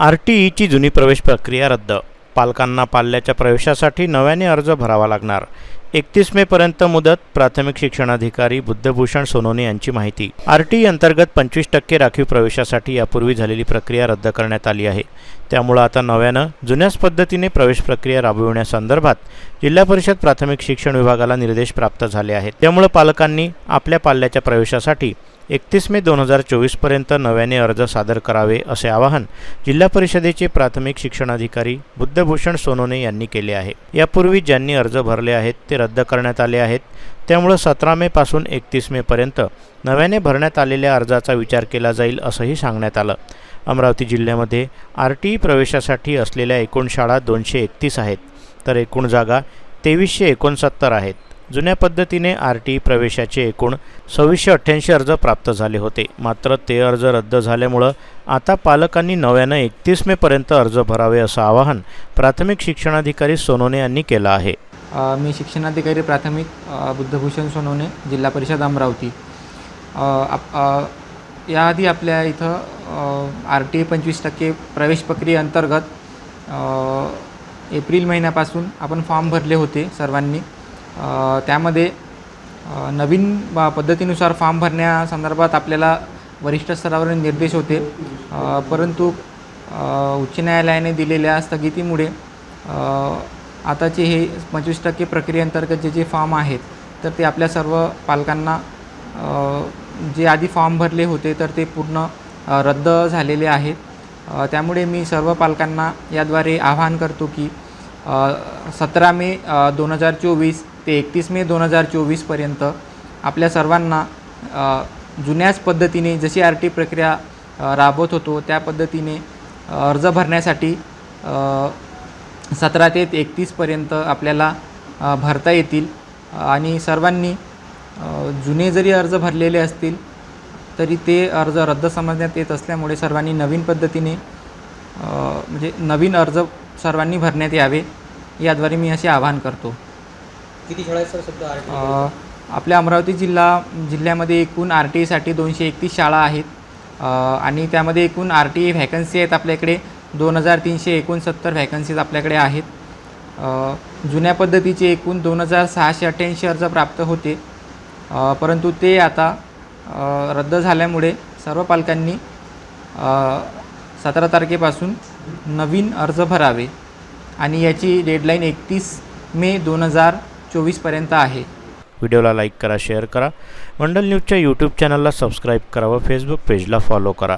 R T ईची जुनी प्रवेश प्रक्रिया रद्द. पालकांना पाल्याच्या प्रवेशासाठी नव्याने अर्ज भरावा लागणार. एकतीस मेपर्यंत मुदत प्राथमिक शिक्षणाधिकारी बुद्धभूषण सोनोने यांची माहिती. आर टी ई अंतर्गत पंचवीस टक्के राखीव प्रवेशासाठी यापूर्वी झालेली प्रक्रिया रद्द करण्यात आली आहे. त्यामुळं आता नव्यानं जुन्याच पद्धतीने प्रवेश प्रक्रिया राबविण्यासंदर्भात जिल्हा परिषद प्राथमिक शिक्षण विभागाला निर्देश प्राप्त झाले आहेत. त्यामुळं पालकांनी आपल्या पाल्याच्या प्रवेशासाठी एकतीस मे दोन हजार चोवीसपर्यंत नव्याने अर्ज सादर करावे असे आवाहन जिल्हा परिषदेचे प्राथमिक शिक्षणाधिकारी बुद्धभूषण सोनोने यांनी केले आहे. यापूर्वी ज्यांनी अर्ज भरले आहेत ते रद्द करण्यात आले आहेत. त्यामुळं सतरा मेपासून एकतीस मेपर्यंत नव्याने भरण्यात आलेल्या अर्जाचा विचार केला जाईल असंही सांगण्यात आलं. अमरावती जिल्ह्यामध्ये आर टी ई प्रवेशासाठी असलेल्या एकूण शाळा दोनशे एकतीस आहेत तर एकूण जागा तेवीसशे एकोणसत्तर आहेत. जुन्या पद्धतीने आर टी प्रवेशाचे एकूण सव्वीसशे अठ्ठ्याऐंशी अर्ज प्राप्त झाले होते. मात्र ते अर्ज रद्द झाल्यामुळं आता पालकांनी नव्यानं एकतीस मेपर्यंत अर्ज भरावे असं आवाहन प्राथमिक शिक्षणाधिकारी सोनोने यांनी केलं आहे. मी शिक्षणाधिकारी प्राथमिक बुद्धभूषण सोनोने जिल्हा परिषद अमरावती. आप- याआधी आपल्या इथं आर टी ए पंचवीस टक्के प्रवेश प्रक्रियेअंतर्गत एप्रिल महिन्यापासून आपण फॉर्म भरले होते सर्वांनी. त्यामध्ये नवीन पद्धतीनुसार फॉर्म भरण्यासंदर्भात आपल्याला वरिष्ठ स्तरावर निर्देश होते. परंतु उच्च न्यायालयाने दिलेल्या स्थगितीमुळे आताचे हे पंचवीस टक्के प्रक्रियेअंतर्गत जे जे फॉर्म आहेत तर ते आपल्या सर्व पालकांना जे आधी फॉर्म भरले होते तर ते पूर्ण रद्द झालेले आहेत. त्यामुळे मी सर्व पालकांना याद्वारे आवाहन करतो की सतरा मे दोन हजार चोवीस ते एकतीस मे दोन हजार चोवीसपर्यंत आपल्या सर्वांना जुन्याच पद्धतीने जशी आर टी प्रक्रिया राबवत होतो त्या पद्धतीने अर्ज भरण्यासाठी सतरा ते एकतीसपर्यंत आपल्याला भरता येतील. आणि सर्वांनी जुने जरी अर्ज भरलेले असतील तरी ते अर्ज रद्द समजण्यात येत असल्यामुळे सर्वांनी नवीन पद्धतीने म्हणजे नवीन अर्ज सर्वांनी भरण्यात यावे याद्वारे मी असे आवाहन करतो. किती शाळा आहेत सर सध्या आर अ, आपल्या अमरावती जिल्हा जिल्ह्यामध्ये एकूण आर टी ईसाठी दोनशे एकतीस शाळा आहेत. अ, आणि त्यामध्ये एकूण आर टी ई व्हॅकन्सी आहेत आपल्याकडे दोन हजार तीनशे एकोणसत्तर व्हॅकन्सीज आपल्याकडे आहेत. अ, जुन्या पद्धतीचे एकूण दोन हजार सहाशे अठ्ठ्याऐंशी अर्ज प्राप्त होते. अ, परंतु ते आता अ, रद्द झाल्यामुळे सर्व पालकांनी सतरा तारखेपासून नवीन अर्ज भरावे. आणि याची डेडलाईन एकतीस मे दोन हजार चोवीसपर्यंत आहे. व्हिडिओला लाईक करा शेअर करा. मंडल न्यूजच्या यूट्यूब चॅनलला सबस्क्राईब करा व फेसबुक पेजला फॉलो करा.